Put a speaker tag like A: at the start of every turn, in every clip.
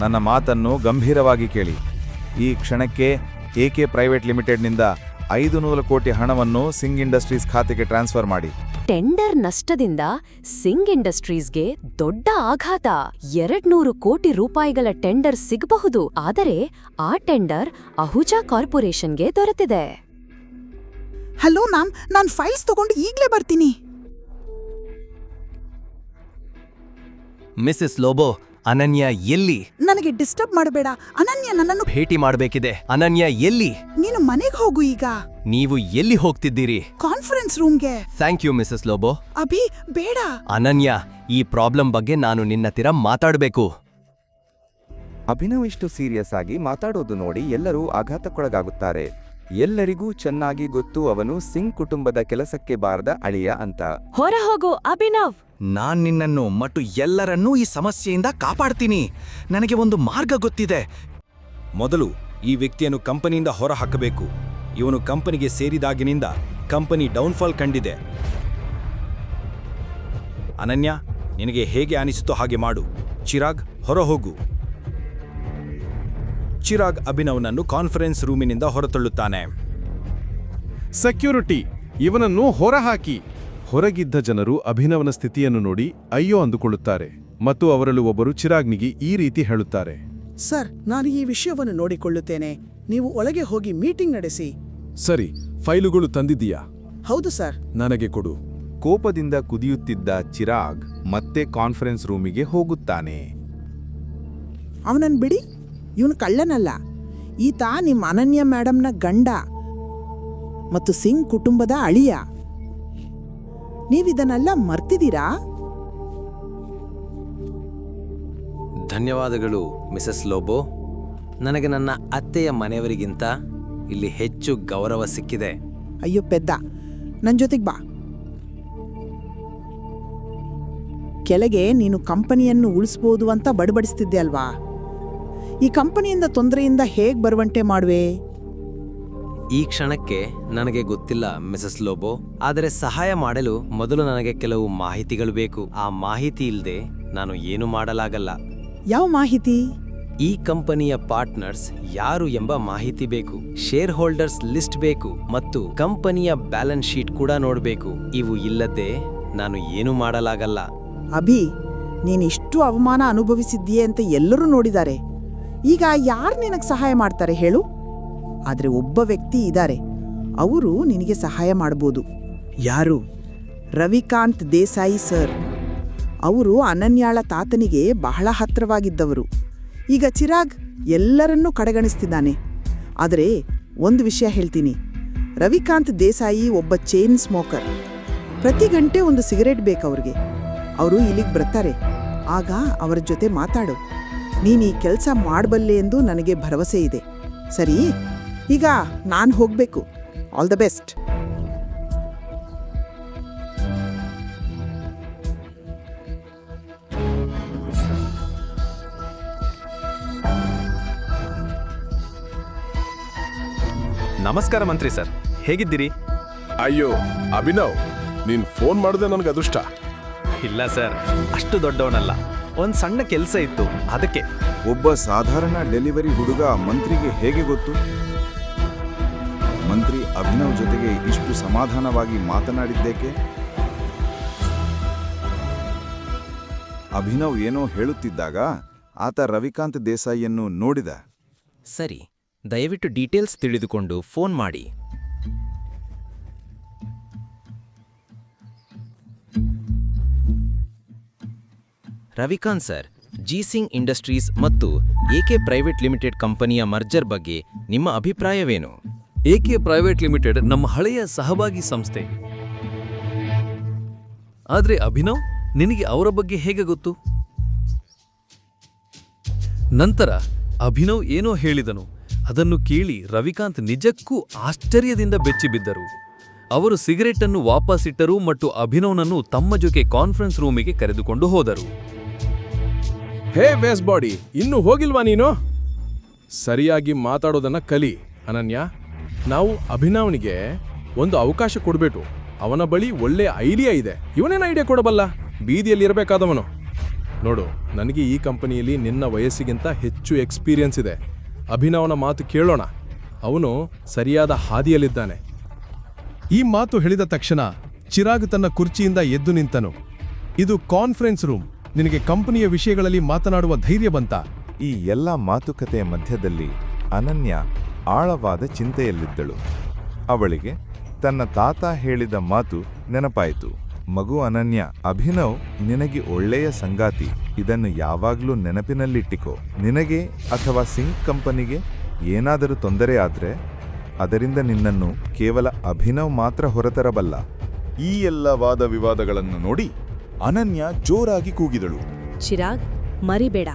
A: ನನ್ನ ಮಾತನ್ನು ಗಂಭೀರವಾಗಿ ಕೇಳಿ. ಈ ಕ್ಷಣಕ್ಕೆ ಎ ಕೆ ಪ್ರೈವೇಟ್ ಲಿಮಿಟೆಡ್ನಿಂದ ಐದು ನೂರು ಕೋಟಿ ಹಣವನ್ನು ಸಿಂಗ್ ಇಂಡಸ್ಟ್ರೀಸ್ ಖಾತೆಗೆ ಟ್ರಾನ್ಸ್ಫರ್ ಮಾಡಿ.
B: ಟೆಂಡರ್ ನಷ್ಟದಿಂದ ಸಿಂಗ್ ಇಂಡಸ್ಟ್ರೀಸ್ಗೆ ದೊಡ್ಡ ಆಘಾತ. ಎರಡ್ನೂರು ಕೋಟಿ ರೂಪಾಯಿಗಳ ಟೆಂಡರ್ ಸಿಗಬಹುದು ಆದರೆ ಆ ಟೆಂಡರ್ ಅಹುಜಾ ಕಾರ್ಪೊರೇಷನ್ಗೆ ದೊರೆತಿದೆ.
C: ಹಲೋ ಮ್ಯಾಮ್ ನಾನು ಫೈಲ್ಸ್ ತಗೊಂಡು ಈಗಲೇ ಬರ್ತೀನಿ.
D: ಮಿಸಸ್ ಲೋಬೋ ಅನನ್ಯ ಎಲ್ಲಿ?
C: ನನಗೆ ಡಿಸ್ಟರ್ಬ್ ಮಾಡಬೇಡ. ಅನನ್ಯ ನನ್ನನ್ನು
D: ಭೇಟಿ ಮಾಡಬೇಕಿದೆ. ಅನನ್ಯ ಎಲ್ಲಿ?
C: ನೀನು ಮನೆಗೆ ಹೋಗು ಈಗ.
D: ನೀವು ಎಲ್ಲಿ ಹೋಗ್ತಿದ್ದೀರಿ?
C: ಕಾನ್ಫರೆನ್ಸ್ ರೂಮ್ಗೆ
D: ಥ್ಯಾಂಕ್ ಯು ಮಿಸಸ್ ಲೋಬೋ
C: ಅಭಿ ಬೇಡ.
D: ಅನನ್ಯ ಈ ಪ್ರಾಬ್ಲಮ್ ಬಗ್ಗೆ ನಾನು ನಿನ್ನತ್ತಿರ ಮಾತಾಡಬೇಕು.
E: ಅಭಿನವ್ ಇಷ್ಟು ಸೀರಿಯಸ್ ಆಗಿ ಮಾತಾಡೋದು ನೋಡಿ ಎಲ್ಲರೂ ಆಘಾತಕ್ಕೊಳಗಾಗುತ್ತಾರೆ. ಎಲ್ಲರಿಗೂ ಚೆನ್ನಾಗಿ ಗೊತ್ತು ಅವನು ಸಿಂಗ್ ಕುಟುಂಬದ ಕೆಲಸಕ್ಕೆ ಬಾರದ ಅಳಿಯ ಅಂತ.
B: ಹೊರ ಹೋಗು ಅಭಿನವ್!
F: ನಾನ್ ನಿನ್ನನ್ನು ಮತ್ತು ಎಲ್ಲರನ್ನೂ ಈ ಸಮಸ್ಯೆಯಿಂದ ಕಾಪಾಡ್ತೀನಿ. ನನಗೆ ಒಂದು ಮಾರ್ಗ ಗೊತ್ತಿದೆ.
G: ಮೊದಲು ಈ ವ್ಯಕ್ತಿಯನ್ನು ಕಂಪನಿಯಿಂದ ಹೊರಹಾಕಬೇಕು. ಇವನು ಕಂಪನಿಗೆ ಸೇರಿದಾಗಿನಿಂದ ಕಂಪನಿ ಡೌನ್ಫಾಲ್ ಕಂಡಿದೆ. ಅನನ್ಯ ನಿನಗೆ ಹೇಗೆ ಅನಿಸುತ್ತೋ ಹಾಗೆ ಮಾಡು. ಚಿರಾಗ್ ಹೊರಹೋಗು. ಚಿರಾಗ್ ಅಭಿನವ್ನನ್ನು ಕಾನ್ಫರೆನ್ಸ್ ರೂಮಿನಿಂದ ಹೊರತಳ್ಳುತ್ತಾನೆ.
H: ಸೆಕ್ಯೂರಿಟಿ ಇವನನ್ನು ಹೊರಹಾಕಿ. ಹೊರಗಿದ್ದ ಜನರು ಅಭಿನವನ ಸ್ಥಿತಿಯನ್ನು ನೋಡಿ ಅಯ್ಯೋ ಅಂದುಕೊಳ್ಳುತ್ತಾರೆ. ಮತ್ತು ಅವರಲ್ಲೂ ಒಬ್ಬರು ಚಿರಾಗ್ನಿಗೆ ಈ ರೀತಿ ಹೇಳುತ್ತಾರೆ.
I: ಸರ್ ನಾನು ಈ ವಿಷಯವನ್ನು ನೋಡಿಕೊಳ್ಳುತ್ತೇನೆ. ನೀವು ಒಳಗೆ ಹೋಗಿ ಮೀಟಿಂಗ್ ನಡೆಸಿ.
H: ಸರಿ ಫೈಲುಗಳು ತಂದಿದ್ದೀಯಾ?
I: ಹೌದು ಸರ್.
H: ನನಗೆ ಕೊಡು.
A: ಕೋಪದಿಂದ ಕುದಿಯುತ್ತಿದ್ದ ಚಿರಾಗ್ ಮತ್ತೆ ಕಾನ್ಫರೆನ್ಸ್ ರೂಮಿಗೆ ಹೋಗುತ್ತಾನೆ.
C: ಅವನನ್ನು ಬಿಡಿ. ಇವನು ಕಳ್ಳನಲ್ಲ. ಈತ ನಿಮ್ಮ ಅನನ್ಯ ಮೇಡಮ್ನ ಗಂಡ ಮತ್ತು ಸಿಂಗ್ ಕುಟುಂಬದ ಅಳಿಯ. ನೀವಿದನ್ನೆಲ್ಲ ಮರ್ತಿದ್ದೀರಾ?
D: ಧನ್ಯವಾದಗಳು ಮಿಸಸ್ ಲೋಬೋ. ನನಗೆ ನನ್ನ ಅತ್ತೆಯ ಮನೆಯವರಿಗಿಂತ ಇಲ್ಲಿ ಹೆಚ್ಚು ಗೌರವ ಸಿಕ್ಕಿದೆ.
C: ಅಯ್ಯೋ ಪೆದ್ದ. ನನ್ನ ಜೊತೆಗೆ ಬಾ. ಕೆಳಗೆ ನೀನು ಕಂಪನಿಯನ್ನು ಉಳಿಸ್ಬೋದು ಅಂತ ಬಡಬಡಿಸ್ತಿದ್ದೆ ಅಲ್ವಾ? ಈ ಕಂಪನಿಯಿಂದ ತೊಂದರೆಯಿಂದ ಹೇಗೆ ಬರುವಂತೆ ಮಾಡುವೆ?
D: ಈ ಕ್ಷಣಕ್ಕೆ ನನಗೆ ಗೊತ್ತಿಲ್ಲ ಮಿಸಸ್ ಲೋಬೋ. ಆದರೆ ಸಹಾಯ ಮಾಡಲು ಮೊದಲು ನನಗೆ ಕೆಲವು ಮಾಹಿತಿಗಳು ಬೇಕು. ಆ ಮಾಹಿತಿ ಇಲ್ಲದೆ ನಾನು ಏನು ಮಾಡಲಾಗಲ್ಲ.
C: ಯಾವ ಮಾಹಿತಿ?
D: ಈ ಕಂಪನಿಯ ಪಾರ್ಟ್ನರ್ಸ್ ಯಾರು ಎಂಬ ಮಾಹಿತಿ ಬೇಕು. ಶೇರ್ ಹೋಲ್ಡರ್ಸ್ ಲಿಸ್ಟ್ ಬೇಕು ಮತ್ತು ಕಂಪನಿಯ ಬ್ಯಾಲೆನ್ಸ್ ಶೀಟ್ ಕೂಡ ನೋಡಬೇಕು. ಇವು ಇಲ್ಲದೆ ನಾನು ಏನು ಮಾಡಲಾಗಲ್ಲ.
C: ಅಭಿ ನೀನಿಷ್ಟು ಅವಮಾನ ಅನುಭವಿಸಿದ್ದೀಯೇ ಅಂತ ಎಲ್ಲರೂ ನೋಡಿದ್ದಾರೆ. ಈಗ ಯಾರು ನಿನಗೆ ಸಹಾಯ ಮಾಡ್ತಾರೆ ಹೇಳು? ಆದರೆ ಒಬ್ಬ ವ್ಯಕ್ತಿ ಇದ್ದಾರೆ ಅವರು ನಿನಗೆ ಸಹಾಯ ಮಾಡ್ಬೋದು. ಯಾರು? ರವಿಕಾಂತ್ ದೇಸಾಯಿ ಸರ್. ಅವರು ಅನನ್ಯಾಳ ತಾತನಿಗೆ ಬಹಳ ಹತ್ರವಾಗಿದ್ದವರು. ಈಗ ಚಿರಾಗ್ ಎಲ್ಲರನ್ನೂ ಕಡೆಗಣಿಸ್ತಿದ್ದಾನೆ. ಆದರೆ ಒಂದು ವಿಷಯ ಹೇಳ್ತೀನಿ. ರವಿಕಾಂತ್ ದೇಸಾಯಿ ಒಬ್ಬ ಚೈನ್ ಸ್ಮೋಕರ್. ಪ್ರತಿ ಗಂಟೆ ಒಂದು ಸಿಗರೇಟ್ ಬೇಕು ಅವ್ರಿಗೆ. ಅವರು ಇಲ್ಲಿಗೆ ಬರ್ತಾರೆ. ಆಗ ಅವರ ಜೊತೆ ಮಾತಾಡು. ನೀನು ಈ ಕೆಲಸ ಮಾಡಬಲ್ಲೆ ಎಂದು ನನಗೆ ಭರವಸೆ ಇದೆ. ಸರಿ ಈಗ ನಾನು ಹೋಗಬೇಕು. ಆಲ್ ದ ಬೆಸ್ಟ್
H: ನಮಸ್ಕಾರ ಮಂತ್ರಿ ಸರ್. ಹೇಗಿದ್ದೀರಿ?
J: ಅಯ್ಯೋ ಅಭಿನವ್ ನೀನು ಫೋನ್ ಮಾಡಿದೆ ನನಗೆ ಅದೃಷ್ಟ
H: ಇಲ್ಲ ಸರ್ ಅಷ್ಟು ದೊಡ್ಡವನಲ್ಲ. ಒಂದ್ ಸಣ್ಣ ಕೆಲಸ ಇತ್ತು. ಅದಕ್ಕೆ.
A: ಒಬ್ಬ ಸಾಧಾರಣ ಡೆಲಿವರಿ ಹುಡುಗ ಮಂತ್ರಿಗೆ ಹೇಗೆ ಗೊತ್ತು? ಮಂತ್ರಿ ಅಭಿನವ್ ಜೊತೆಗೆ ಇಷ್ಟು ಸಮಾಧಾನವಾಗಿ ಮಾತನಾಡಿದ್ದೇಕೆ? ಅಭಿನವ್ ಏನೋ ಹೇಳುತ್ತಿದ್ದಾಗ ಆತ ರವಿಕಾಂತ್ ದೇಸಾಯಿಯನ್ನು ನೋಡಿದ.
D: ಸರಿ ದಯವಿಟ್ಟು ಡೀಟೇಲ್ಸ್ ತಿಳಿದುಕೊಂಡು ಫೋನ್ ಮಾಡಿ. ರವಿಕಾಂತ್ ಸರ್ ಜಿ ಸಿಂಗ್ ಇಂಡಸ್ಟ್ರೀಸ್ ಮತ್ತು ಎಕೆ ಪ್ರೈವೇಟ್ ಲಿಮಿಟೆಡ್ ಕಂಪನಿಯ ಮರ್ಜರ್ ಬಗ್ಗೆ ನಿಮ್ಮ ಅಭಿಪ್ರಾಯವೇನು?
K: ಎಕೆ ಪ್ರೈವೇಟ್ ಲಿಮಿಟೆಡ್ ನಮ್ಮ ಹಳೆಯ ಸಹಭಾಗಿ ಸಂಸ್ಥೆ. ಆದ್ರೆ ಅಭಿನವ್, ನಿನಗೆ ಅವರ ಬಗ್ಗೆ ಹೇಗೆ ಗೊತ್ತು? ನಂತರ ಅಭಿನವ್ ಏನೋ ಹೇಳಿದನು, ಅದನ್ನು ಕೇಳಿ ರವಿಕಾಂತ್ ನಿಜಕ್ಕೂ ಆಶ್ಚರ್ಯದಿಂದ ಬೆಚ್ಚಿಬಿದ್ದರು ಅವರು ಸಿಗರೆಟನ್ನು ವಾಪಸ್ಸಿಟ್ಟರು ಮತ್ತು ಅಭಿನವ್ನನ್ನು ತಮ್ಮ ಜೊತೆ ಕಾನ್ಫರೆನ್ಸ್ ರೂಮಿಗೆ ಕರೆದುಕೊಂಡು ಹೋದರು.
J: ಹೇ ವೇಸ್ ಬಾಡಿ, ಇನ್ನೂ ಹೋಗಿಲ್ವಾ ನೀನು? ಸರಿಯಾಗಿ ಮಾತಾಡೋದನ್ನ ಕಲಿ, ಅನನ್ಯ. ನಾವು ಅಭಿನವ್ನಿಗೆ ಒಂದು ಅವಕಾಶ ಕೊಡ್ಬೇಕು. ಅವನ ಬಳಿ ಒಳ್ಳೆ ಐಡಿಯಾ ಇದೆ. ಇವನೇನು ಐಡಿಯಾ ಕೊಡಬಲ್ಲ? ಬೀದಿಯಲ್ಲಿ ಇರಬೇಕಾದವನು. ನೋಡು, ನನಗೆ ಈ ಕಂಪನಿಯಲ್ಲಿ ನಿನ್ನ ವಯಸ್ಸಿಗಿಂತ ಹೆಚ್ಚು ಎಕ್ಸ್ಪೀರಿಯನ್ಸ್ ಇದೆ. ಅಭಿನವನ ಮಾತು ಕೇಳೋಣ. ಅವನು ಸರಿಯಾದ ಹಾದಿಯಲ್ಲಿದ್ದಾನೆ. ಈ ಮಾತು ಹೇಳಿದ ತಕ್ಷಣ ಚಿರಾಗ್ ತನ್ನ ಕುರ್ಚಿಯಿಂದ ಎದ್ದು ನಿಂತನು. ಇದು ಕಾನ್ಫರೆನ್ಸ್ ರೂಮ್ ನಿನಗೆ ಕಂಪನಿಯ ವಿಷಯಗಳಲ್ಲಿ ಮಾತನಾಡುವ ಧೈರ್ಯ ಬಂತ?
A: ಈ ಎಲ್ಲ ಮಾತುಕತೆಯ ಮಧ್ಯದಲ್ಲಿ ಅನನ್ಯ ಆಳವಾದ ಚಿಂತೆಯಲ್ಲಿದ್ದಳು. ಅವಳಿಗೆ ತನ್ನ ತಾತ ಹೇಳಿದ ಮಾತು ನೆನಪಾಯಿತು. ಮಗು ಅನನ್ಯ, ಅಭಿನವ್, ನಿನಗೆ ಒಳ್ಳೆಯ ಸಂಗಾತಿ. ಇದನ್ನು ಯಾವಾಗಲೂ ನೆನಪಿನಲ್ಲಿಟ್ಟಿಕೋ. ನಿನಗೆ ಅಥವಾ ಸಿಂಕ್ ಕಂಪನಿಗೆ ಏನಾದರೂ ತೊಂದರೆ ಆದರೆ ಅದರಿಂದ ನಿನ್ನನ್ನು ಕೇವಲ ಅಭಿನವ್ ಮಾತ್ರ ಹೊರತರಬಲ್ಲ.
L: ಈ ಎಲ್ಲ ವಾದ ವಿವಾದಗಳನ್ನು ನೋಡಿ ಅನನ್ಯ ಜೋರಾಗಿ ಕೂಗಿದಳು.
B: ಚಿರಾಗ್ ಮರಿಬೇಡ.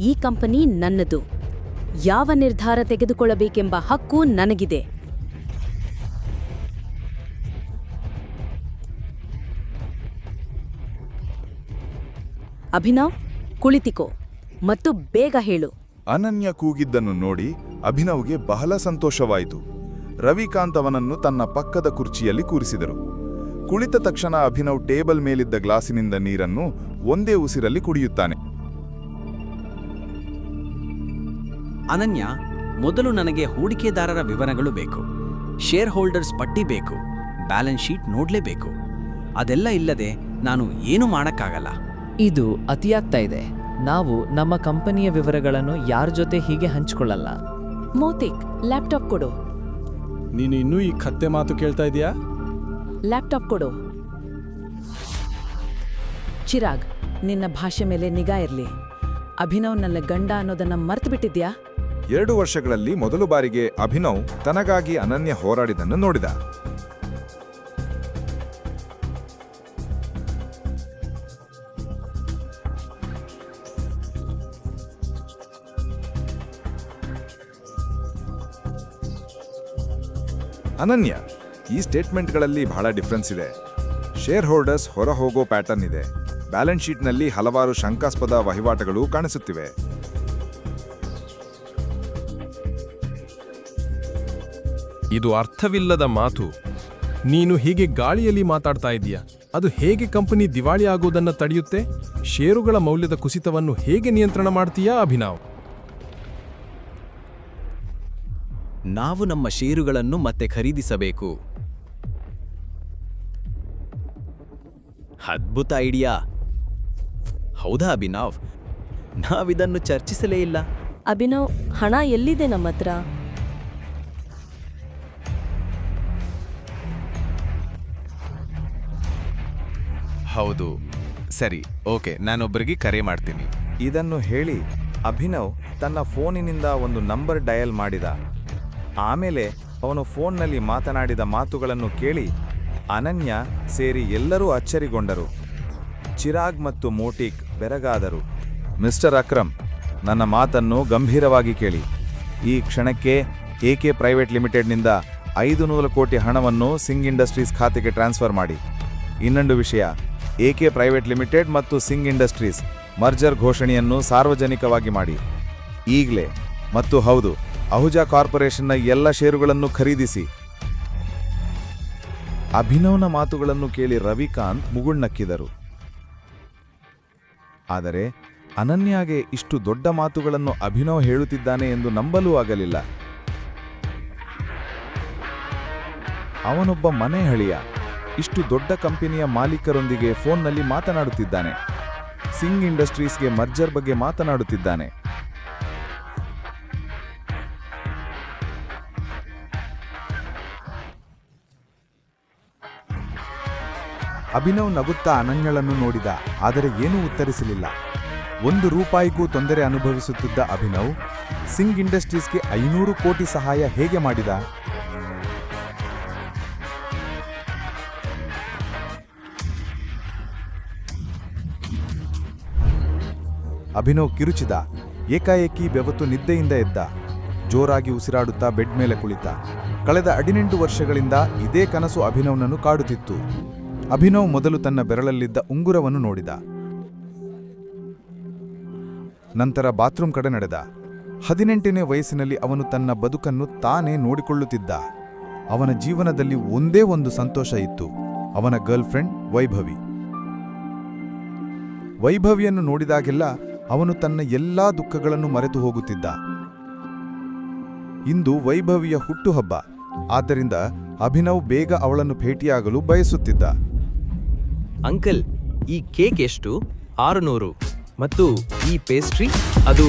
B: ಈ ಕಂಪನಿ ನನ್ನದು. ಯಾವ ನಿರ್ಧಾರ ತೆಗೆದುಕೊಳ್ಳಬೇಕೆಂಬ ಹಕ್ಕು ನನಗಿದೆ. ಅಭಿನವ್ ಕುಳಿತಿಕೋ ಮತ್ತು ಬೇಗ ಹೇಳು.
L: ಅನನ್ಯ ಕೂಗಿದ್ದನ್ನು ನೋಡಿ ಅಭಿನವ್ಗೆ ಬಹಳ ಸಂತೋಷವಾಯಿತು. ರವಿಕಾಂತ್ ಅವನನ್ನು ತನ್ನ ಪಕ್ಕದ ಕುರ್ಚಿಯಲ್ಲಿ ಕೂರಿಸಿದರು. ಕುಳಿತ ತಕ್ಷಣ ಅಭಿನವ್ ಟೇಬಲ್ ಮೇಲಿದ್ದ ಗ್ಲಾಸಿನಿಂದ ನೀರನ್ನು ಒಂದೇ ಉಸಿರಲ್ಲಿ ಕುಡಿಯುತ್ತಾನೆ.
D: ಅನನ್ಯ ಮೊದಲು ನನಗೆ ಹೂಡಿಕೆದಾರರ ವಿವರಗಳು ಬೇಕು. ಶೇರ್ ಹೋಲ್ಡರ್ಸ್ ಪಟ್ಟಿ ಬೇಕು. ಬ್ಯಾಲೆನ್ಸ್ ಶೀಟ್ ನೋಡಲೇಬೇಕು. ಅದೆಲ್ಲ ಇಲ್ಲದೆ ನಾನು ಏನು ಮಾಡಕ್ಕಾಗಲ್ಲ.
M: ಇದು ಅತಿಯಾಗ್ತಾ ಇದೆ. ನಾವು ನಮ್ಮ ಕಂಪನಿಯ ವಿವರಗಳನ್ನು ಯಾರ ಜೊತೆ ಹೀಗೆ ಹಂಚಿಕೊಳ್ಳಲ್ಲ.
B: ಮೋತಿಕ್ ಲ್ಯಾಪ್ಟಾಪ್ ಕೊಡು.
J: ನೀನು ಇನ್ನೂ ಈ ಕತ್ತೆ ಮಾತು ಕೇಳ್ತಾ ಇದೀಯಾ?
B: ಲ್ಯಾಪ್ಟಾಪ್ ಕೊಡು. ಚಿರಾಗ್, ನಿನ್ನ ಭಾಷೆ ಮೇಲೆ ನಿಗಾ ಇರ್ಲಿ. ಅಭಿನವ್ ನನ್ನ ಗಂಡ ಅನ್ನೋದನ್ನ ಮರ್ತು ಬಿಟ್ಟಿದ್ಯಾ
A: ಎರಡು ವರ್ಷಗಳಲ್ಲಿ ಮೊದಲು ಬಾರಿಗೆ ಅಭಿನವ್ ತನಗಾಗಿ ಅನನ್ಯ ಹೋರಾಡಿದನ್ನು ನೋಡಿದ. ಅನನ್ಯ ಈ ಸ್ಟೇಟ್ಮೆಂಟ್ಗಳಲ್ಲಿ ಬಹಳ ಡಿಫ್ರೆನ್ಸ್ ಇದೆ. ಶೇರ್ ಹೋಲ್ಡರ್ಸ್ ಹೊರ ಹೋಗೋ ಪ್ಯಾಟರ್ನ್ ಇದೆ. ಬ್ಯಾಲೆನ್ಸ್ ಶೀಟ್ನಲ್ಲಿ ಹಲವಾರು ಶಂಕಾಸ್ಪದ ವಹಿವಾಟುಗಳು ಕಾಣಿಸುತ್ತಿವೆ.
J: ಇದು ಅರ್ಥವಿಲ್ಲದ ಮಾತು. ನೀನು ಹೀಗೆ ಗಾಳಿಯಲ್ಲಿ ಮಾತಾಡ್ತಾ ಇದೀಯ ಅದು ಹೇಗೆ ಕಂಪನಿ ದಿವಾಳಿ ಆಗೋದನ್ನ ತಡೆಯುತ್ತೆ? ಷೇರುಗಳ ಮೌಲ್ಯದ ಕುಸಿತವನ್ನು ಹೇಗೆ ನಿಯಂತ್ರಣ ಮಾಡ್ತೀಯಾ ಅಭಿನವ್?
D: ನಾವು ನಮ್ಮ ಷೇರುಗಳನ್ನು ಮತ್ತೆ ಖರೀದಿಸಬೇಕು. ಅದ್ಭುತ ಐಡಿಯಾ. ಹೌದಾ ಅಭಿನವ್? ನಾವಿದನ್ನು ಚರ್ಚಿಸಲೇ ಇಲ್ಲ.
B: ಅಭಿನವ್ ಹಣ ಎಲ್ಲಿದೆ ನಮ್ಮ ಹತ್ರ
N: ಹೌದು. ಸರಿ ಓಕೆ ನಾನೊಬ್ಬರಿಗೆ ಕರೆ ಮಾಡ್ತೀನಿ.
A: ಇದನ್ನು ಹೇಳಿ ಅಭಿನವ್ ತನ್ನ ಫೋನಿನಿಂದ ಒಂದು ನಂಬರ್ ಡಯಲ್ ಮಾಡಿದ. ಆಮೇಲೆ ಅವನು ಫೋನ್ನಲ್ಲಿ ಮಾತನಾಡಿದ ಮಾತುಗಳನ್ನು ಕೇಳಿ ಅನನ್ಯ ಸೇರಿ ಎಲ್ಲರೂ ಅಚ್ಚರಿಗೊಂಡರು. ಚಿರಾಗ್ ಮತ್ತು ಮೋಟಿಕ್ ಬೆರಗಾದರು. ಮಿಸ್ಟರ್ ಅಕ್ರಮ್, ನನ್ನ ಮಾತನ್ನು ಗಂಭೀರವಾಗಿ ಕೇಳಿ. ಈ ಕ್ಷಣಕ್ಕೆ ಎ ಕೆ ಪ್ರೈವೇಟ್ ಲಿಮಿಟೆಡ್ನಿಂದ ಐದು ನೂರು ಕೋಟಿ ಹಣವನ್ನು ಸಿಂಗ್ ಇಂಡಸ್ಟ್ರೀಸ್ ಖಾತೆಗೆ ಟ್ರಾನ್ಸ್ಫರ್ ಮಾಡಿ. ಇನ್ನೊಂದು ವಿಷಯ, ಎ ಕೆ ಪ್ರೈವೇಟ್ ಲಿಮಿಟೆಡ್ ಮತ್ತು ಸಿಂಗ್ ಇಂಡಸ್ಟ್ರೀಸ್ ಮರ್ಜರ್ ಘೋಷಣೆಯನ್ನು ಸಾರ್ವಜನಿಕವಾಗಿ ಮಾಡಿ. ಈಗಲೇ, ಮತ್ತು ಹೌದು, ಅಹುಜಾ ಕಾರ್ಪೊರೇಷನ್ನ ಎಲ್ಲ ಷೇರುಗಳನ್ನು ಖರೀದಿಸಿ. ಅಭಿನವ್ನ ಮಾತುಗಳನ್ನು ಕೇಳಿ ರವಿಕಾಂತ್ ಮುಗುಳ್ನಕ್ಕಿದರು. ಆದರೆ ಅನನ್ಯಾಗೆ ಇಷ್ಟು ದೊಡ್ಡ ಮಾತುಗಳನ್ನು ಅಭಿನವ್ ಹೇಳುತ್ತಿದ್ದಾನೆ ಎಂದು ನಂಬಲೂ ಆಗಲಿಲ್ಲ. ಅವನೊಬ್ಬ ಮನೆ ಹಳಿಯ ಇಷ್ಟು ದೊಡ್ಡ ಕಂಪನಿಯ ಮಾಲೀಕರೊಂದಿಗೆ ಫೋನ್ನಲ್ಲಿ ಮಾತನಾಡುತ್ತಿದ್ದಾನೆ. ಸಿಂಗ್ ಇಂಡಸ್ಟ್ರೀಸ್ಗೆ ಮರ್ಜರ್ ಬಗ್ಗೆ ಮಾತನಾಡುತ್ತಿದ್ದಾನೆ. ಅಭಿನವ್ ನಗುತ್ತಾ ಅನನ್ಯಳನ್ನು ನೋಡಿದ, ಆದರೆ ಏನೂ ಉತ್ತರಿಸಲಿಲ್ಲ. ಒಂದು ರೂಪಾಯಿಗೂ ತೊಂದರೆ ಅನುಭವಿಸುತ್ತಿದ್ದ ಅಭಿನವ್, ಸಿಂಗ್ ಇಂಡಸ್ಟ್ರೀಸ್ಗೆ ಐನೂರು ಕೋಟಿ ಸಹಾಯ ಹೇಗೆ ಮಾಡಿದ? ಅಭಿನವ್ ಕಿರುಚಿದ, ಏಕಾಏಕಿ ಬೆವತ್ತು ನಿದ್ದೆಯಿಂದ ಎದ್ದ, ಜೋರಾಗಿ ಉಸಿರಾಡುತ್ತಾ ಬೆಡ್ ಮೇಲೆ ಕುಳಿತ. ಕಳೆದ ಹದಿನೆಂಟು ವರ್ಷಗಳಿಂದ ಇದೇ ಕನಸು ಅಭಿನವ್ನನ್ನು ಕಾಡುತ್ತಿತ್ತು. ಅಭಿನವ್ ಮೊದಲು ತನ್ನ ಬೆರಳಲ್ಲಿದ್ದ ಉಂಗುರವನ್ನು ನೋಡಿದ. ನಂತರ ಬಾತ್ರೂಮ್ ಕಡೆ ನಡೆದ. ಹದಿನೆಂಟನೇ ವಯಸ್ಸಿನಲ್ಲಿ ಅವನು ತನ್ನ ಬದುಕನ್ನು ತಾನೇ ನೋಡಿಕೊಳ್ಳುತ್ತಿದ್ದ. ಅವನ ಜೀವನದಲ್ಲಿ ಒಂದೇ ಒಂದು ಸಂತೋಷ ಇತ್ತು. ಅವನ ಗರ್ಲ್ಫ್ರೆಂಡ್ ವೈಭವಿ. ವೈಭವಿಯನ್ನು ನೋಡಿದಾಗೆಲ್ಲ ಅವನು ತನ್ನ ಎಲ್ಲಾ ದುಃಖಗಳನ್ನು ಮರೆತು ಹೋಗುತ್ತಿದ್ದ. ಇಂದು ವೈಭವಿಯ ಹುಟ್ಟುಹಬ್ಬ. ಆದ್ದರಿಂದ ಅಭಿನವ್ ಬೇಗ ಅವಳನ್ನು ಭೇಟಿಯಾಗಲು ಬಯಸುತ್ತಿದ್ದ.
D: ಅಂಕಲ್ ಈ ಕೇಕ್ ಎಷ್ಟು? ಆರುನೂರು. ಮತ್ತು ಈ ಪೇಸ್ಟ್ರಿ ಅದು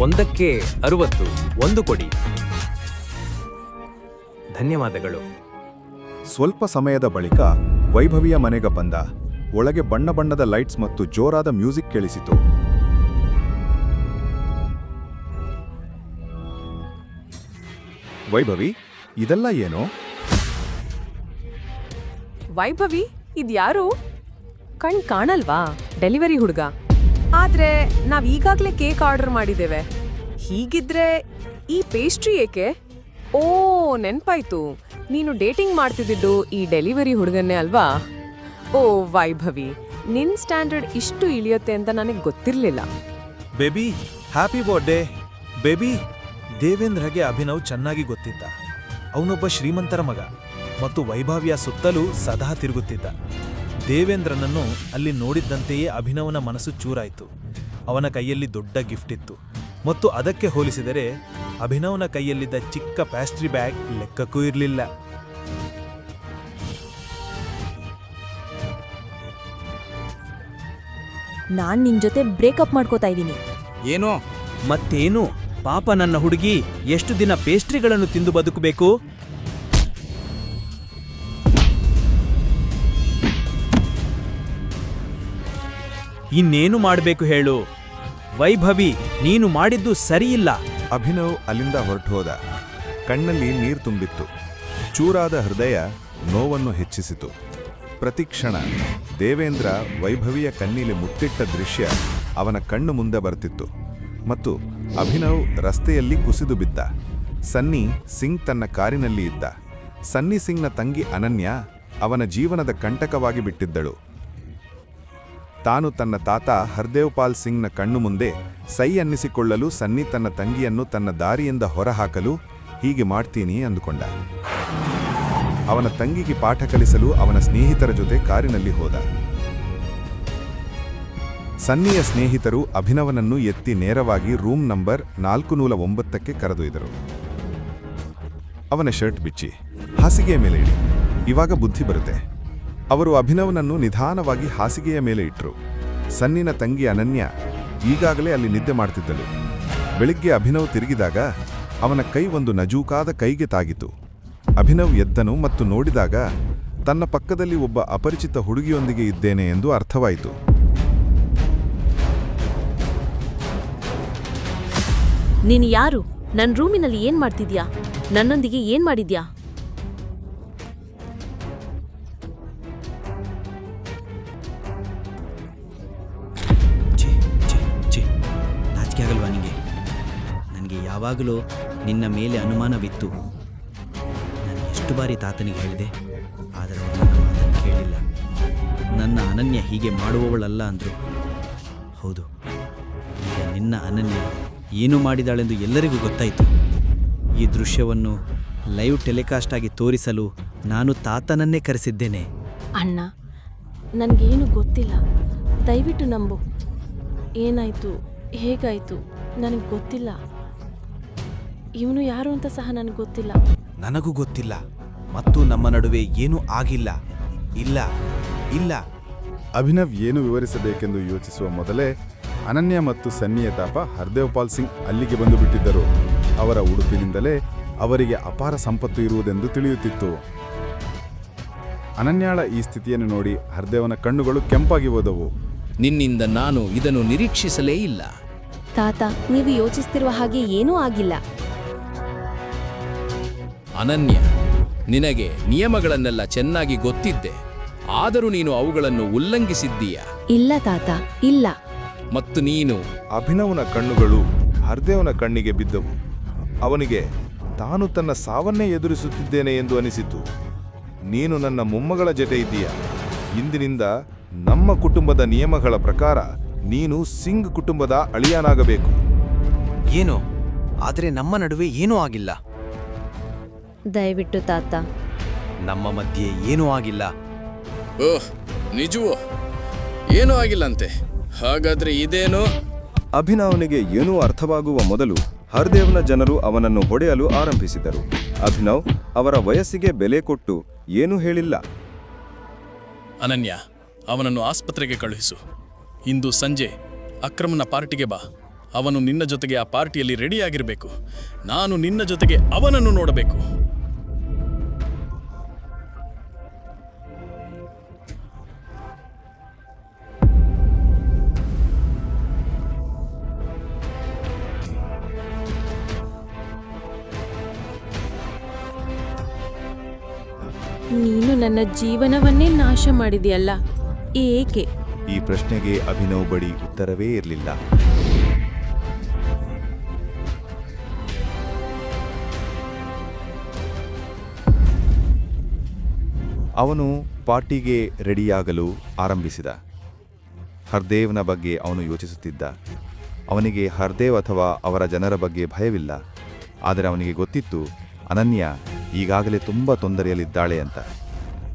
D: ಒಂದಕ್ಕೆ ಅರುವತ್ತು. ಒಂದು ಕೊಡಿ. ಧನ್ಯವಾದಗಳು.
A: ಸ್ವಲ್ಪ ಸಮಯದ ಬಳಿಕ ವೈಭವಿಯ ಮನೆಗೆ ಬಂದ. ಒಳಗೆ ಬಣ್ಣ ಬಣ್ಣದ ಲೈಟ್ಸ್ ಮತ್ತು ಜೋರಾದ ಮ್ಯೂಸಿಕ್ ಕೇಳಿಸಿತು. ವೈಭವಿ ಇದೆಲ್ಲ ಏನು?
O: ವೈಭವಿ ಇದ್ಯಾರು? ಕಣ್ ಕಾಣಲ್ವಾ? ಡೆಲಿವರಿ ಹುಡುಗ. ಆದ್ರೆ ನಾವ್ ಈಗಾಗ್ಲೇ ಕೇಕ್ ಆರ್ಡರ್ ಮಾಡಿದ್ದೇವೆ. ಹೀಗಿದ್ರೆ ಈ ಪೇಸ್ಟ್ರಿ ಏಕೆ? ಓ, ನೆನ್ಪಾಯ್ತು. ನೀನು ಡೇಟಿಂಗ್ ಮಾಡ್ತಿದ್ದಿದ್ದು ಈ ಡೆಲಿವರಿ ಹುಡುಗನ್ನೇ ಅಲ್ವಾ? ಓ, ವೈಭವಿ, ನಿನ್ ಸ್ಟ್ಯಾಂಡರ್ಡ್ ಇಷ್ಟು ಇಳಿಯುತ್ತೆ ಅಂತ ನನಗೆ ಗೊತ್ತಿರ್ಲಿಲ್ಲ.
P: ಬೇಬಿ, ಹ್ಯಾಪಿ ಬರ್ಡೇ ಬೇಬಿ, ದೇವೇಂದ್ರಗೆ ಅಭಿನವ್ ಚೆನ್ನಾಗಿ ಗೊತ್ತಿದ್ದ. ಅವನೊಬ್ಬ ಶ್ರೀಮಂತರ ಮಗ. ಮತ್ತು ವೈಭವ್ಯ ಸುತ್ತಲೂ ಸದಾ ತಿರುಗುತ್ತಿದ್ದ. ದೇವೇಂದ್ರನನ್ನು ಅಲ್ಲಿ ನೋಡಿದ್ದಂತೆಯೇ ಅಭಿನವನ ಮನಸ್ಸು ಚೂರಾಯಿತು. ಅವನ ಕೈಯಲ್ಲಿ ದೊಡ್ಡ ಗಿಫ್ಟ್ ಇತ್ತು. ಮತ್ತು ಅದಕ್ಕೆ ಹೋಲಿಸಿದರೆ ಅಭಿನವನ ಕೈಯಲ್ಲಿದ್ದ ಚಿಕ್ಕ ಪ್ಯಾಸ್ಟ್ರಿ ಬ್ಯಾಗ್ ಲೆಕ್ಕಕ್ಕೂ ಇರಲಿಲ್ಲ.
O: ನಾನ್ ನಿನ್ ಜೊತೆ ಬ್ರೇಕಪ್ ಮಾಡ್ಕೋತಾ ಇದ್ದೀನಿ.
Q: ಏನೋ? ಮತ್ತೇನು? ಪಾಪ ನನ್ನ ಹುಡುಗಿ ಎಷ್ಟು ದಿನ ಪೇಸ್ಟ್ರಿಗಳನ್ನು ತಿಂದು ಬದುಕಬೇಕು? ಇನ್ನೇನು ಮಾಡಬೇಕು ಹೇಳು? ವೈಭವಿ, ನೀನು ಮಾಡಿದ್ದು ಸರಿಯಿಲ್ಲ.
A: ಅಭಿನವ್ ಅಲ್ಲಿಂದ ಹೊರಟುಹೋದ ಕಣ್ಣಲ್ಲಿ ನೀರು ತುಂಬಿತ್ತು. ಚೂರಾದ ಹೃದಯ ನೋವನ್ನು ಹೆಚ್ಚಿಸಿತು. ಪ್ರತಿಕ್ಷಣ ದೇವೇಂದ್ರ ವೈಭವಿಯ ಕಣ್ಣಿಲಿ ಮುತ್ತಿಟ್ಟ ದೃಶ್ಯ ಅವನ ಕಣ್ಣು ಮುಂದೆ ಬರ್ತಿತ್ತು. ಮತ್ತು ಅಭಿನವ್ ರಸ್ತೆಯಲ್ಲಿ ಕುಸಿದು ಬಿದ್ದ. ಸನ್ನಿ ಸಿಂಗ್ ತನ್ನ ಕಾರಿನಲ್ಲಿ ಇದ್ದ. ಸನ್ನಿ ಸಿಂಗ್ನ ತಂಗಿ ಅನನ್ಯ ಅವನ ಜೀವನದ ಕಂಟಕವಾಗಿ ಬಿಟ್ಟಿದ್ದಳು. ತಾನು ತನ್ನ ತಾತ ಹರ್ದೇವ್ಪಾಲ್ ಸಿಂಗ್ನ ಕಣ್ಣು ಮುಂದೆ ಸೈ ಅನ್ನಿಸಿಕೊಳ್ಳಲು ಸನ್ನಿ ತನ್ನ ತಂಗಿಯನ್ನು ತನ್ನ ದಾರಿಯಿಂದ ಹೊರಹಾಕಲು ಹೀಗೆ ಮಾಡ್ತೀನಿ ಅಂದುಕೊಂಡ. ಅವನ ತಂಗಿಗೆ ಪಾಠ ಕಲಿಸಲು ಅವನ ಸ್ನೇಹಿತರ ಜೊತೆ ಕಾರಿನಲ್ಲಿ ಹೋದ. ಸನ್ನಿಯ ಸ್ನೇಹಿತರು ಅಭಿನವನನ್ನು ಎತ್ತಿ ನೇರವಾಗಿ ರೂಮ್ ನಂಬರ್ ನಾಲ್ಕು ನೂಲ ಒಂಬತ್ತಕ್ಕೆ ಕರೆದೊಯ್ದರು. ಅವನ ಶರ್ಟ್ ಬಿಚ್ಚಿ ಹಾಸಿಗೆಯ ಮೇಲೆ ಇಡಿ, ಇವಾಗ ಬುದ್ಧಿ ಬರುತ್ತೆ. ಅವರು ಅಭಿನವನನ್ನು ನಿಧಾನವಾಗಿ ಹಾಸಿಗೆಯ ಮೇಲೆ ಇಟ್ಟರು ಸನ್ನಿನ ತಂಗಿ ಅನನ್ಯ ಈಗಾಗಲೇ ಅಲ್ಲಿ ನಿದ್ದೆ ಮಾಡ್ತಿದ್ದಳು. ಬೆಳಿಗ್ಗೆ ಅಭಿನವ್ ತಿರುಗಿದಾಗ ಅವನ ಕೈ ಒಂದು ನಜೂಕಾದ ಕೈಗೆ ತಾಗಿತು. ಅಭಿನವ್ ಎದ್ದನು ಮತ್ತು ನೋಡಿದಾಗ ತನ್ನ ಪಕ್ಕದಲ್ಲಿ ಒಬ್ಬ ಅಪರಿಚಿತ ಹುಡುಗಿಯೊಂದಿಗೆ ಇದ್ದೇನೆ ಎಂದು ಅರ್ಥವಾಯಿತು.
O: ನೀನು ಯಾರು? ನನ್ನ ರೂಮಿನಲ್ಲಿ ಏನ್ ಮಾಡ್ತಿದ್ಯಾ? ನನ್ನೊಂದಿಗೆ ಏನ್ ಮಾಡಿದ್ಯಾ?
Q: ಯಾವಾಗಲೂ ನಿನ್ನ ಮೇಲೆ ಅನುಮಾನವಿತ್ತು. ನಾನು ಎಷ್ಟು ಬಾರಿ ತಾತನಿಗೆ ಹೇಳಿದೆ, ಆದರೆ ಮಾತನ್ನು ಕೇಳಿಲ್ಲ. ನನ್ನ ಅನನ್ಯ ಹೀಗೆ ಮಾಡುವವಳಲ್ಲ ಅಂದರು. ಹೌದು, ಈಗ ನಿನ್ನ ಅನನ್ಯ ಏನು ಮಾಡಿದಾಳೆಂದು ಎಲ್ಲರಿಗೂ ಗೊತ್ತಾಯಿತು. ಈ ದೃಶ್ಯವನ್ನು ಲೈವ್ ಟೆಲಿಕಾಸ್ಟ್ ಆಗಿ ತೋರಿಸಲು ನಾನು ತಾತನನ್ನೇ ಕರೆಸಿದ್ದೇನೆ.
O: ಅಣ್ಣ, ನನಗೇನು ಗೊತ್ತಿಲ್ಲ. ದಯವಿಟ್ಟು ನಂಬು. ಏನಾಯಿತು, ಹೇಗಾಯಿತು, ನನಗೆ ಗೊತ್ತಿಲ್ಲ. ಇವನು ಯಾರು ಅಂತ ಸಹ ನನಗೆ ಗೊತ್ತಿಲ್ಲ.
P: ನನಗೂ ಗೊತ್ತಿಲ್ಲ. ಮತ್ತು ನಮ್ಮ ನಡುವೆ ಏನೂ ಆಗಿಲ್ಲ. ಇಲ್ಲ. ಇಲ್ಲ.
A: ಅಭಿನವ್ ಏನು ವಿವರಿಸಬೇಕೆಂದು ಯೋಚಿಸುವ ಮೊದಲೇ ಅನನ್ಯ ಮತ್ತು ಸನ್ನಿಯ ತಾಪ ಹರ್ದೇವ್ ಪಾಲ್ ಸಿಂಗ್ ಅಲ್ಲಿಗೆ ಬಂದು ಬಿಟ್ಟಿದ್ದರು ಅವರ ಉಡುಪಿನಿಂದಲೇ ಅವರಿಗೆ ಅಪಾರ ಸಂಪತ್ತು ಇರುವುದೆಂದು ತಿಳಿಯುತ್ತಿತ್ತು. ಅನನ್ಯಾಳ ಈ ಸ್ಥಿತಿಯನ್ನು ನೋಡಿ ಹರ್ದೇವನ ಕಣ್ಣುಗಳು ಕೆಂಪಾಗಿ ಹೋದವು.
J: ನಿನ್ನಿಂದ ನಾನು ಇದನ್ನು ನಿರೀಕ್ಷಿಸಲೇ ಇಲ್ಲ.
O: ತಾತ ನೀವು ಯೋಚಿಸ್ತಿರುವ ಹಾಗೆ ಏನೂ ಆಗಿಲ್ಲ.
J: ಅನನ್ಯ. ನಿನಗೆ ನಿಯಮಗಳನ್ನೆಲ್ಲ ಚೆನ್ನಾಗಿ ಗೊತ್ತಿದ್ದೆ. ಆದರೂ ನೀನು ಅವುಗಳನ್ನು ಉಲ್ಲಂಘಿಸಿದ್ದೀಯ?
O: ಇಲ್ಲ ತಾತ ಇಲ್ಲ.
J: ಮತ್ತು ನೀನು?
A: ಅಭಿನವನ ಕಣ್ಣುಗಳು ಹರ್ದೇವನ ಕಣ್ಣಿಗೆ ಬಿದ್ದವು. ಅವನಿಗೆ ತಾನು ತನ್ನ ಸಾವನ್ನೇ ಎದುರಿಸುತ್ತಿದ್ದೇನೆ ಎಂದು ಅನಿಸಿತು. ನೀನು ನನ್ನ ಮೊಮ್ಮಗಳ ಜೊತೆ ಇದ್ದೀಯ? ಇಂದಿನಿಂದ ನಮ್ಮ ಕುಟುಂಬದ ನಿಯಮಗಳ ಪ್ರಕಾರ ನೀನು ಸಿಂಗ್ ಕುಟುಂಬದ ಅಳಿಯನಾಗಬೇಕು.
Q: ಏನು? ಆದರೆ ನಮ್ಮ ನಡುವೆ ಏನೂ ಆಗಿಲ್ಲ.
O: ದಯವಿಟ್ಟು ತಾತ.
D: ನಮ್ಮ ಮಧ್ಯೆ ಏನೂ ಆಗಿಲ್ಲ.
J: ಓಹ್ ನಿಜವೋ?
K: ಏನೂ ಆಗಿಲ್ಲಂತೆ. ಹಾಗಾದ್ರೆ ಇದೇನು?
P: ಅಭಿನವನಿಗೆ ಏನೂ ಅರ್ಥವಾಗುವ ಮೊದಲು ಹರ್ದೇವ್ನ ಜನರು ಅವನನ್ನು ಹೊಡೆಯಲು ಆರಂಭಿಸಿದರು. ಅಭಿನವ್ ಅವರ ವಯಸ್ಸಿಗೆ ಬೆಲೆ ಕೊಟ್ಟು ಏನೂ ಹೇಳಿಲ್ಲ.
K: ಅನನ್ಯ ಅವನನ್ನು ಆಸ್ಪತ್ರೆಗೆ ಕಳುಹಿಸು. ಇಂದು ಸಂಜೆ ಅಕ್ರಮನ ಪಾರ್ಟಿಗೆ ಬಾ. ಅವನು ನಿನ್ನ ಜೊತೆಗೆ ಆ ಪಾರ್ಟಿಯಲ್ಲಿ ರೆಡಿಯಾಗಿರಬೇಕು. ನಾನು ನಿನ್ನ ಜೊತೆಗೆ ಅವನನ್ನು ನೋಡಬೇಕು.
B: ನೀನು ನನ್ನ ಜೀವನವನ್ನೇ ನಾಶ ಮಾಡಿದೆಯಲ್ಲ ಏಕೆ?
A: ಈ ಪ್ರಶ್ನೆಗೆ ಅಭಿನವ್ ಬಳಿ ಉತ್ತರವೇ ಇರಲಿಲ್ಲ. ಅವನು ಪಾರ್ಟಿಗೆ ರೆಡಿಯಾಗಲು ಆರಂಭಿಸಿದ. ಹರ್ದೇವ್ನ ಬಗ್ಗೆ ಅವನು ಯೋಚಿಸುತ್ತಿದ್ದ. ಅವನಿಗೆ ಹರ್ದೇವ್ ಅಥವಾ ಅವರ ಜನರ ಬಗ್ಗೆ ಭಯವಿಲ್ಲ. ಆದರೆ ಅವನಿಗೆ ಗೊತ್ತಿತ್ತು, ಅನನ್ಯ ಈಗಾಗಲೇ ತುಂಬ ತೊಂದರೆಯಲ್ಲಿದ್ದಾಳೆ ಅಂತ.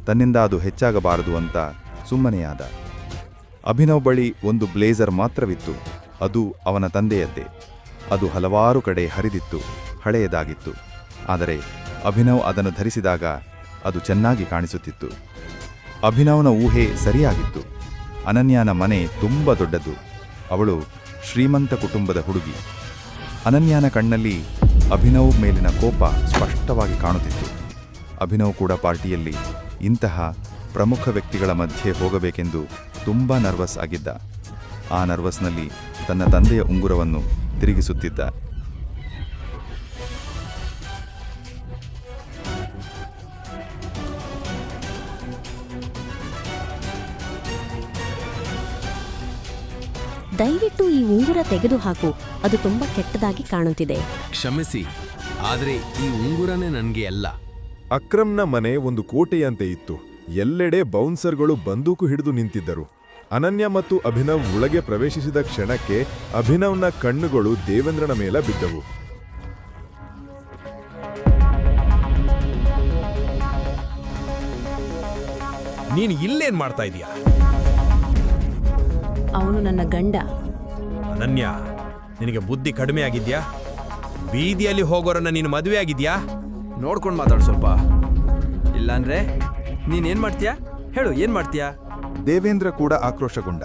A: ತನ್ನಿಂದ ಅದು ಹೆಚ್ಚಾಗಬಾರದು ಅಂತ ಸುಮ್ಮನೆಯಾದ. ಅಭಿನವ್ ಬಳಿ ಒಂದು ಬ್ಲೇಸರ್ ಮಾತ್ರವಿತ್ತು. ಅದು ಅವನ ತಂದೆಯದ್ದೇ. ಅದು ಹಲವಾರು ಕಡೆ ಹರಿದಿತ್ತು, ಹಳೆಯದಾಗಿತ್ತು. ಆದರೆ ಅಭಿನವ್ ಅದನ್ನು ಧರಿಸಿದಾಗ ಅದು ಚೆನ್ನಾಗಿ ಕಾಣಿಸುತ್ತಿತ್ತು. ಅಭಿನವ್ನ ಊಹೆ ಸರಿಯಾಗಿತ್ತು. ಅನನ್ಯಾನ ಮನೆ ತುಂಬ ದೊಡ್ಡದು. ಅವಳು ಶ್ರೀಮಂತ ಕುಟುಂಬದ ಹುಡುಗಿ. ಅನನ್ಯಾನ ಕಣ್ಣಲ್ಲಿ ಅಭಿನವ್ ಮೇಲಿನ ಕೋಪ ಸ್ಪಷ್ಟವಾಗಿ ಕಾಣುತ್ತಿತ್ತು. ಅಭಿನವ್ ಕೂಡ ಪಾರ್ಟಿಯಲ್ಲಿ ಇಂತಹ ಪ್ರಮುಖ ವ್ಯಕ್ತಿಗಳ ಮಧ್ಯೆ ಹೋಗಬೇಕೆಂದು ತುಂಬ ನರ್ವಸ್ ಆಗಿದ್ದ. ಆ ನರ್ವಸ್ನಲ್ಲಿ ತನ್ನ ತಂದೆಯ ಉಂಗುರವನ್ನು ತಿರುಗಿಸುತ್ತಿದ್ದ.
B: ದಯವಿಟ್ಟು ಈ ಉಂಗುರ ತೆಗೆದುಹಾಕು. ಅದು ತುಂಬಾ ಕೆಟ್ಟದಾಗಿ ಕಾಣುತ್ತಿದೆ.
K: ಕ್ಷಮಿಸಿ ಆದರೆ ಈ ಉಂಗುರನೇ ನನಗೆ ಅಲ್ಲ.
A: ಅಕ್ರಮ್ನ ಮನೆ ಒಂದು ಕೋಟೆಯಂತೆ ಇತ್ತು. ಎಲ್ಲೆಡೆ ಬೌನ್ಸರ್ಗಳು ಬಂದೂಕು ಹಿಡಿದು ನಿಂತಿದ್ದರು. ಅನನ್ಯ ಮತ್ತು ಅಭಿನವ್ ಒಳಗೆ ಪ್ರವೇಶಿಸಿದ ಕ್ಷಣಕ್ಕೆ ಅಭಿನವ್ನ ಕಣ್ಣುಗಳು ದೇವೇಂದ್ರನ ಮೇಲೆ ಬಿದ್ದವು.
P: ನೀನು ಇಲ್ಲೇನ್ ಮಾಡ್ತಾ ಇದೀಯಾ?
B: ಅವನು ನನ್ನ ಗಂಡ.
P: ಅನನ್ಯ ನಿನಗೆ ಬುದ್ಧಿ ಕಡಿಮೆ ಆಗಿದ್ಯಾ? ಬೀದಿಯಲ್ಲಿ ಹೋಗೋರನ್ನ ನೀನು ಮದುವೆ ಆಗಿದ್ಯಾ?
D: ನೋಡ್ಕೊಂಡು ಮಾತಾಡು ಸ್ವಲ್ಪ. ಇಲ್ಲಾಂದ್ರೆ ನೀನೇನ್ ಮಾಡ್ತೀಯಾ? ಹೇಳು ಏನ್ ಮಾಡ್ತೀಯಾ?
A: ದೇವೇಂದ್ರ ಕೂಡ ಆಕ್ರೋಶಗೊಂಡ.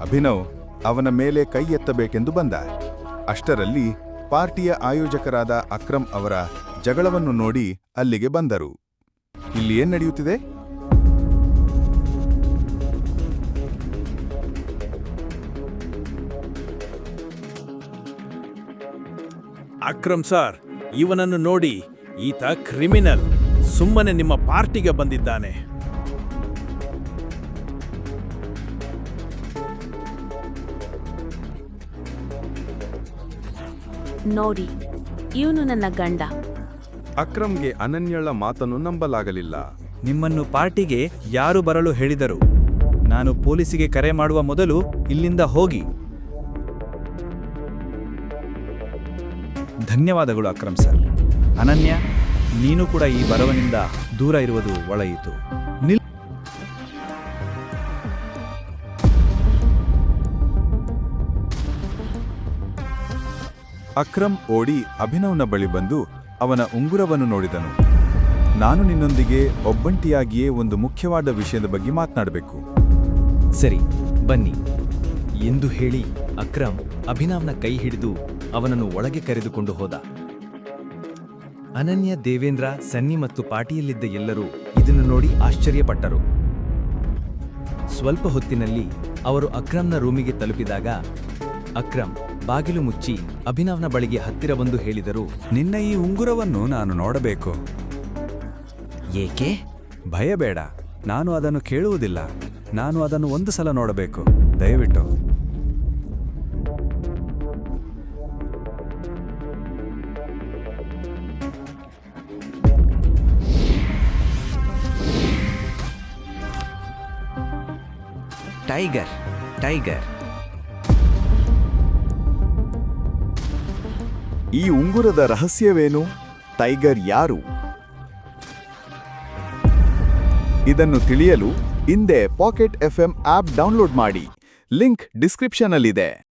A: ಅಭಿನವ್ ಅವನ ಮೇಲೆ ಕೈ ಎತ್ತಬೇಕೆಂದು ಬಂದ. ಅಷ್ಟರಲ್ಲಿ ಪಾರ್ಟಿಯ ಆಯೋಜಕರಾದ ಅಕ್ರಮ್ ಅವರ ಜಗಳವನ್ನು ನೋಡಿ ಅಲ್ಲಿಗೆ ಬಂದರು. ಇಲ್ಲಿ ಏನ್ ನಡೆಯುತ್ತಿದೆ?
P: ಅಕ್ರಮ್ ಸರ್ ಇವನನ್ನು ನೋಡಿ ಈತ ಕ್ರಿಮಿನಲ್. ಸುಮ್ಮನೆ ನಿಮ್ಮ ಪಾರ್ಟಿಗೆ ಬಂದಿದ್ದಾನೆ.
B: ನೋಡಿ ಇವನು ನನ್ನ ಗಂಡ.
A: ಅಕ್ರಮ್ಗೆ ಅನನ್ಯಳ ಮಾತನ್ನು ನಂಬಲಾಗಲಿಲ್ಲ.
G: ನಿಮ್ಮನ್ನು ಪಾರ್ಟಿಗೆ ಯಾರು ಬರಲು ಹೇಳಿದರು? ನಾನು ಪೊಲೀಸಿಗೆ ಕರೆ ಮಾಡುವ ಮೊದಲು ಇಲ್ಲಿಂದ ಹೋಗಿ. ಧನ್ಯವಾದಗಳು, ಅಕ್ರಮ್ ಸರ್. ಅನನ್ಯ, ನೀನು ಕೂಡ ಈ ಬರವನಿಂದ ದೂರ ಇರುವುದು ಒಳೆಯಿತು
A: ಅಕ್ರಮ್ ಓಡಿ ಅಭಿನವ್ನ ಬಳಿ ಬಂದು ಅವನ ಉಂಗುರವನ್ನು ನೋಡಿದನು. ನಾನು ನಿನ್ನೊಂದಿಗೆ ಒಬ್ಬಂಟಿಯಾಗಿಯೇ ಒಂದು ಮುಖ್ಯವಾದ ವಿಷಯದ ಬಗ್ಗೆ ಮಾತನಾಡಬೇಕು.
G: ಸರಿ, ಬನ್ನಿ. ಎಂದು ಹೇಳಿ ಅಕ್ರಮ್ ಅಭಿನವ್ನ ಕೈ ಹಿಡಿದು ಅವನನ್ನು ಒಳಗೆ ಕರೆದುಕೊಂಡು ಹೋದ. ಅನನ್ಯ ದೇವೇಂದ್ರ ಸನ್ನಿ ಮತ್ತು ಪಾಟಿಯಲ್ಲಿದ್ದ ಎಲ್ಲರೂ ಇದನ್ನು ನೋಡಿ ಆಶ್ಚರ್ಯಪಟ್ಟರು. ಸ್ವಲ್ಪ ಹೊತ್ತಿನಲ್ಲಿ ಅವರು ಅಕ್ರಮ್ನ ರೂಮಿಗೆ ತಲುಪಿದಾಗ ಅಕ್ರಮ್ ಬಾಗಿಲು ಮುಚ್ಚಿ ಅಭಿನವ್ನ ಬಳಿಗೆ ಹತ್ತಿರ ಬಂದು ಹೇಳಿದರು ನಿನ್ನ ಈ ಉಂಗುರವನ್ನು ನಾನು ನೋಡಬೇಕು. ಏಕೆ? ಭಯಬೇಡ ನಾನು ಅದನ್ನು ಕೇಳುವುದಿಲ್ಲ ನಾನು ಅದನ್ನು ಒಂದು ಸಲ ನೋಡಬೇಕು ದಯವಿಟ್ಟು.
Q: ಟೈಗರ್ ಟೈಗರ್
A: ಈ ಉಂಗುರದ ರಹಸ್ಯವೇನು? ಟೈಗರ್ ಯಾರು? ಇದನ್ನು ತಿಳಿಯಲು ಹಿಂದೆ ಪಾಕೆಟ್ ಎಫ್ಎಂ ಆಪ್ ಡೌನ್ಲೋಡ್ ಮಾಡಿ. ಲಿಂಕ್ ಡಿಸ್ಕ್ರಿಪ್ಷನ್ನಲ್ಲಿದೆ